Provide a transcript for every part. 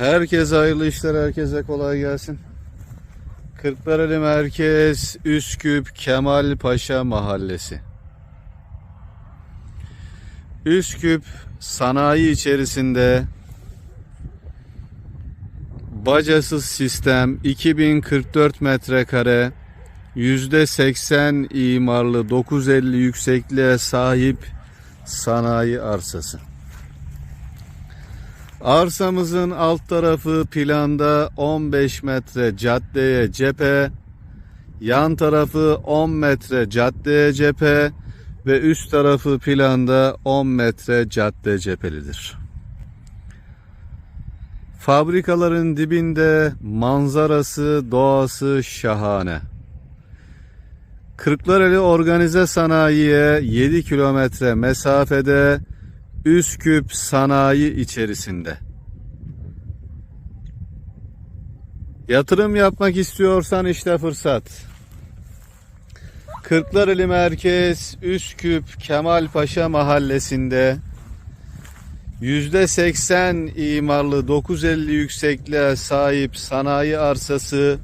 Herkese hayırlı işler, herkese kolay gelsin. Kırklareli Merkez, Üsküp, Kemal Paşa Mahallesi. Üsküp sanayi içerisinde bacasız sistem 2044 metrekare %80 imarlı 950 yüksekliğe sahip sanayi arsası. Arsamızın alt tarafı planda 15 metre caddeye cephe, yan tarafı 10 metre caddeye cephe ve üst tarafı planda 10 metre cadde cephelidir. Fabrikaların dibinde manzarası, doğası şahane. Kırklareli Organize Sanayi'ye 7 kilometre mesafede Üsküp sanayi içerisinde. Yatırım yapmak istiyorsan işte fırsat. Kırklareli Merkez Üsküp Kemalpaşa Mahallesi'nde %80 imarlı 950 yüksekliğe sahip sanayi arsası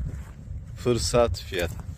fırsat fiyatı.